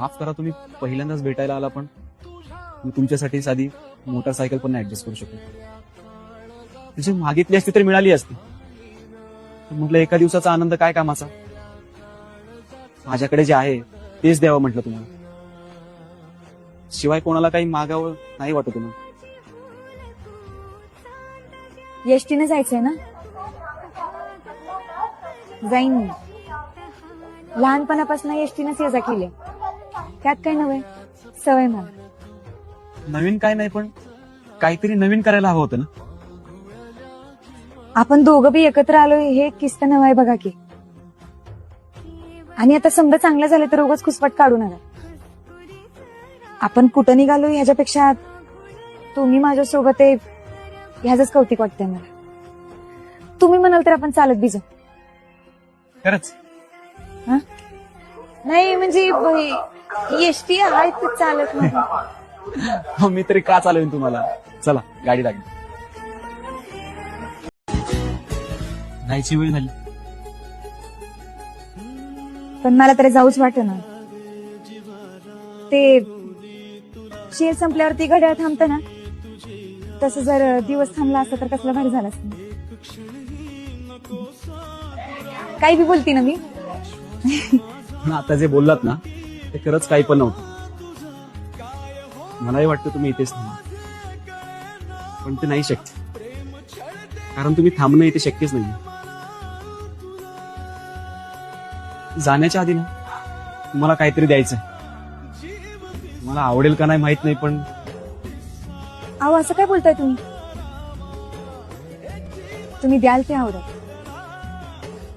माफ करा तुम्ही पहिल्यांदाच भेटायला आला पण. मी तुमच्यासाठी साधी मोटरसायकल पण नाही ऍडजस्ट करू शकतो तुझी मागितली असती तर मिळाली असती. म्हटलं एका दिवसाचा आनंद काय कामाचा? माझ्याकडे जे आहे तेच द्यावं म्हटलं तुम्हाला. शिवाय कोणाला काही मागावं नाही वाटत ना. यष्टीने जायचंय ना? जाईन लहानपणापासून यष्टीनेच ये जा केली त्यात काय नव्हे. सवय मला. नवीन काय नाही पण काहीतरी नवीन करायला हवं होतं ना? आपण दोघं बी एकत्र आलोय हे एक किस्सा नवा आहे बघा की. आणि आता समजा चांगलं झालं तर उगाच खुसपट काढून आला. आपण कुठं निघालो ह्याच्यापेक्षा तुम्ही माझ्यासोबत आहे ह्याच कौतिक वाटतंय मला. तुम्ही म्हणाल तर आपण चालत बिजो खरंच? नाही म्हणजे एसटी आहे तर चालत नाही. हो, मी तरी का चालवेन तुम्हाला? चला गाडी लागली. जायची वेळ झाली. पण मला तरी जाऊच वाटेना. ते शेर संपल्यावरती घड्याळ थांबतं ना तसं जर दिवस थांबला असता तर कसलं भारी झालं असतं. काही बी बोलती ना मी? पण आता जे बोललात ना ते खरंच काही पण नव्हतं. मलाही वाटतं तुम्ही इथेच थांबा. पण ते नाही शक्य. कारण तुम्ही थांबणं इथे शक्यच नाही जाण्याच्या आधी ना तुम्हाला काहीतरी द्यायचं मला आवडेल का नाही माहीत नाही पण अहो असं काय बोलताय तुम्ही? तुम्ही द्याल ते आवडत.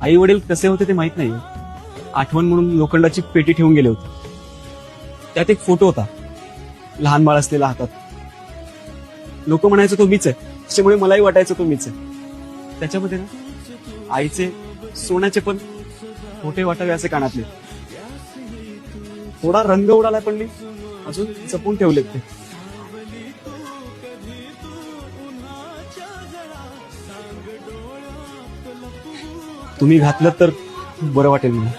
आई वडील कसे होते ते माहीत नाही आठवण म्हणून लोखंडाची पेटी ठेवून गेले होते. त्यात एक फोटो होता. लहान बाळ असलेला हातात. लोक म्हणायचं तो मीच आहे. त्याच्यामुळे मलाही वाटायचं तो मीच आहे. त्याच्यामध्ये ना आईचे सोन्याचे पण मोठे वाटावे असे कानातले. थोडा रंग उडाला पण मी अजून जपून ठेवलेत ते. तुम्ही घातलं तर बरं वाटेल मला.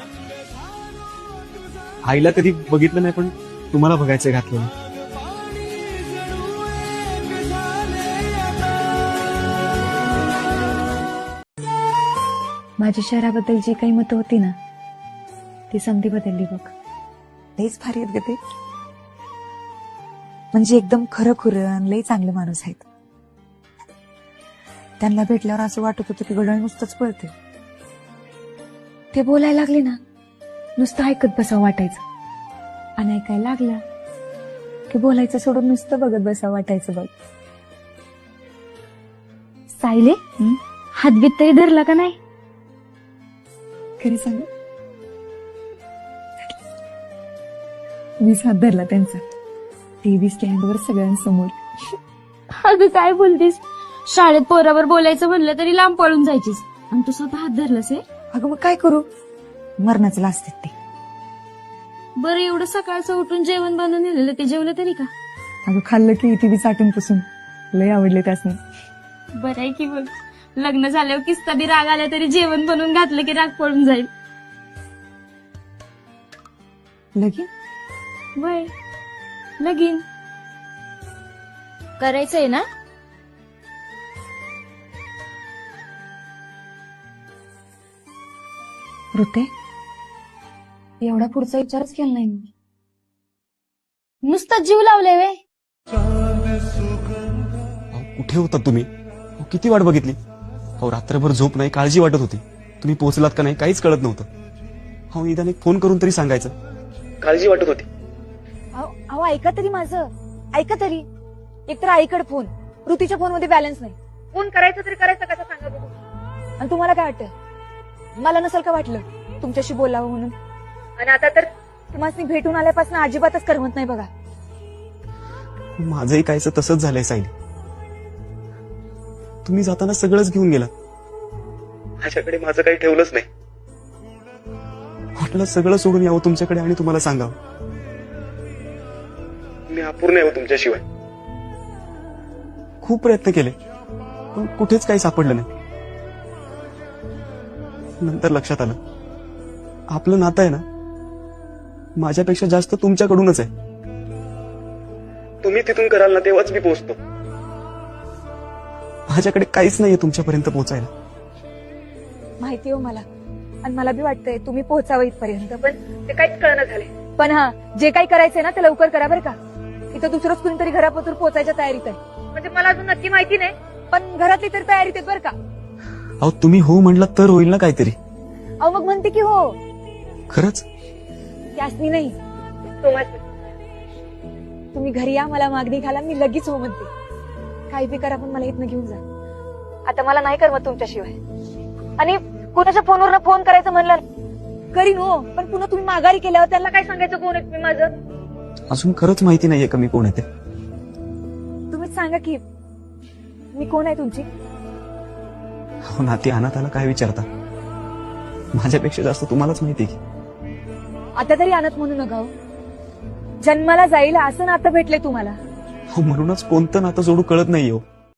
आईला कधी बघितलं नाही पण तुम्हाला बघायचं घातलं माझ्या शहराबद्दल जी काही मतं होती ना ती समधी बदलली बघ. लईच भारी आहेत ग ते. म्हणजे एकदम खरं खुरं आणि लई चांगले माणूस आहेत. त्यांना भेटल्यावर असं वाटत होतं की गडळ नुसतंच पळते ते बोलायला लागले ना नुसतं ऐकत बसावं वाटायचं. आणि ऐकायला लागला की बोलायचं सोडून नुसतं बघत बसावं वाटायचं बघ. सायले हं? हातबीत तरी धरला का नाही? खरी सांग. मीच हात धरला त्यांचा. टीव्ही स्टँडवर सगळ्यांसमोर. अगं काय बोलतीस? शाळेत पोरावर बोलायचं म्हणलं तरी लांब पळून जायचीस. आणि तू स्वतः हात धरलास आहे अगं मग काय करू? मरणाचं लाजतात ते. बरं एवढं सकाळचं उठून जेवण बनवून नेलेलं ते जेवलं तरी का? अगं खाल्लं की टीव्ही चाटून पुसून लय आवडले त्यासनी बरं आहे की बघ लग्न झाल्यावर किस्ता बी राग आला तरी जेवण बनवून घातलं की राग पळून जाईल. लगीन? वय. लगीन. करायचंय ना? ऋते? एवढा पुढचा विचारच केला नाही मी. नुसतं जीव लावलाय वे अहो, कुठे होता तुम्ही? अहो, किती वाट बघितली? हो रात्रभर झोप नाही काळजी वाटत होती. तुम्ही पोहोचलात का नाही काहीच कळत नव्हतं. हो निदान एक फोन करून तरी सांगायचं. काळजी वाटत होती. अहो अहो, ऐका तरी माझं. ऐका तरी. एकतर आईकडे फोन. ऋतीच्या फोनमध्ये बॅलन्स नाही. फोन करायचं तरी करायचं कसं सांगा बघू आणि तुम्हाला काय वाटतं? मला नसेल का वाटलं तुमच्याशी बोलावं म्हणून? आणि आता तर तुम्हाला भेटून आल्यापासून अजिबातच करमत नाही बघा. माझंही कायचं तसंच झालंय सायली तुम्ही जाताना सगळंच घेऊन गेला. माझ्याकडे माझं काही ठेवलंच नाही. म्हटलं सगळं सोडून यावं तुमच्याकडे आणि तुम्हाला सांगावं. मी अपूर्ण यावं तुमच्याशिवाय. खूप प्रयत्न केले पण कुठेच काही सापडलं नाही. नंतर लक्षात आलं. आपलं नातं आहे ना माझ्यापेक्षा जास्त तुमच्याकडूनच आहे. तुम्ही तिथून कराल ना तेव्हाच मी पोहोचतो. माझ्याकडे काहीच नाहीये तुमच्यापर्यंत पोहोचायला. माहिती हो मला. आणि मला बी वाटतंय तुम्ही पोहोचावं इथपर्यंत पण ते काहीच कळणं झालंय. पण हा जे काही करायचंय ना ते लवकर करा बरं का. इथं दुसरंच कुणीतरी घरापासून पोहोचायच्या तयारीत आहे. म्हणजे मला अजून नक्की माहिती नाही पण घरातली तरी तयारीत आहेत बरं का. अहो तुम्ही हो म्हणलात तर होईल ना काहीतरी. अहो मग म्हणते की हो. खरंच? त्यासनी नाही. तुम्ही घरी या मला मागणी घाला मी लगेच हो म्हणते काही बी करा पण मला इथनं घेऊन जा. आता मला नाही करमत तुमच्याशिवाय. आणि कोणाच्या फोनवर फोन करायचं म्हणलं? करीन हो पण पुन्हा तुम्ही माघारी केल्यावर त्यांना काय सांगायचं कोण आहे माझं? अजून खरंच माहिती नाहीये का मी कोण आहे ते? तुम्हीच सांगा की मी कोण आहे तुमची? हो नाती अनाथाला काय विचारता? माझ्यापेक्षा जास्त तुम्हालाच माहिती आहे की. आता तरी आणत म्हणू नका हो. जन्माला जाईल असं नातं भेटले तुम्हाला हो म्हणूनच कोणतं नातं जोडू कळत नाही हो